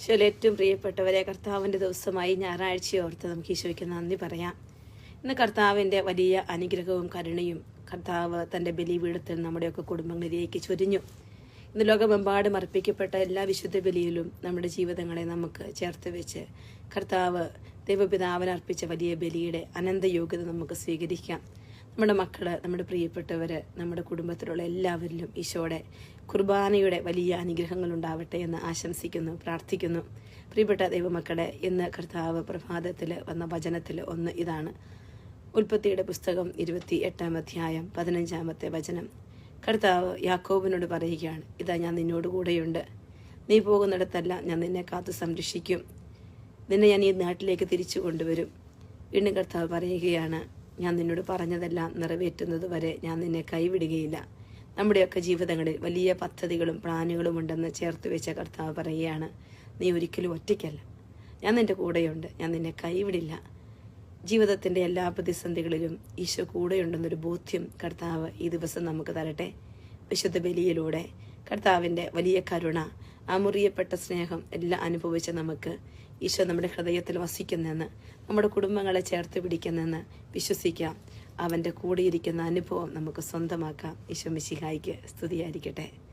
ഈശോയിൽ ഏറ്റവും പ്രിയപ്പെട്ടവരെ കർത്താവിന്റെ ദിവസമായി ഞായറാഴ്ച ഓർത്ത് നമുക്ക് ഈശോയ്ക്ക് നന്ദി പറയാം. ഇന്ന് കർത്താവിന്റെ വലിയ അനുഗ്രഹവും കരുണയും കർത്താവ് തന്റെ ബലിപീഠത്തിൽ നമ്മുടെയൊക്കെ കുടുംബങ്ങളിലേക്ക് ചൊരിഞ്ഞു. ഇന്ന് ലോകമെമ്പാടും അർപ്പിക്കപ്പെട്ട എല്ലാ വിശുദ്ധ ബലിയിലും നമ്മുടെ ജീവിതങ്ങളെ നമുക്ക് ചേർത്ത് വെച്ച് കർത്താവ് ദൈവപിതാവിന് അർപ്പിച്ച വലിയ ബലിയുടെ അനന്തയോഗ്യത നമുക്ക് സ്വീകരിക്കാം. നമ്മുടെ മക്കൾ നമ്മുടെ പ്രിയപ്പെട്ടവര് നമ്മുടെ കുടുംബത്തിലുള്ള എല്ലാവരിലും ഈശോയുടെ കുർബാനയുടെ വലിയ അനുഗ്രഹങ്ങൾ ഉണ്ടാവട്ടെ എന്ന് ആശംസിക്കുന്നു പ്രാർത്ഥിക്കുന്നു. പ്രിയപ്പെട്ട ദൈവമക്കളെ ഇന്ന് കർത്താവ് പ്രഭാതത്തിൽ വന്ന വചനത്തിൽ ഒന്ന് ഇതാണ്. ഉൽപ്പത്തിയുടെ പുസ്തകം ഇരുപത്തി എട്ടാം അധ്യായം പതിനഞ്ചാമത്തെ വചനം. കർത്താവ് യാക്കോബിനോട് പറയുകയാണ് ഇതാ ഞാൻ നിന്നോട് കൂടെയുണ്ട്. നീ പോകുന്നിടത്തല്ല ഞാൻ നിന്നെ കാത്തു സംരക്ഷിക്കും. നിന്നെ ഞാൻ ഈ നാട്ടിലേക്ക് തിരിച്ചു കൊണ്ടുവരും. വീണ്ടും കർത്താവ് പറയുകയാണ് ഞാൻ നിന്നോട് പറഞ്ഞതെല്ലാം നിറവേറ്റുന്നത് വരെ ഞാൻ നിന്നെ കൈവിടുകയില്ല. നമ്മുടെയൊക്കെ ജീവിതങ്ങളിൽ വലിയ പദ്ധതികളും പ്ലാനുകളും ഉണ്ടെന്ന് ചേർത്ത് വെച്ച കർത്താവ് പറയുകയാണ് നീ ഒരിക്കലും ഒറ്റയ്ക്കല്ല. ഞാൻ നിന്റെ കൂടെയുണ്ട്. ഞാൻ നിന്നെ കൈവിടില്ല. ജീവിതത്തിന്റെ എല്ലാ പ്രതിസന്ധികളിലും ഈശോ കൂടെയുണ്ടെന്നൊരു ബോധ്യം കർത്താവ് ഈ ദിവസം നമുക്ക് തരട്ടെ. വിശുദ്ധ ബലിയിലൂടെ കർത്താവിന്റെ വലിയ കരുണ ആ മുറിയപ്പെട്ട സ്നേഹം എല്ലാം അനുഭവിച്ച നമുക്ക് ഈശോ നമ്മുടെ ഹൃദയത്തിൽ വസിക്കുന്നെന്ന് നമ്മുടെ കുടുംബങ്ങളെ ചേർത്ത് പിടിക്കുന്നെന്ന് വിശ്വസിക്കാം. അവന്റെ കൂടെയിരിക്കുന്ന അനുഭവം നമുക്ക് സ്വന്തമാക്കാം. ഈശോ മിശിഹായിക്ക് സ്തുതിയായിരിക്കട്ടെ.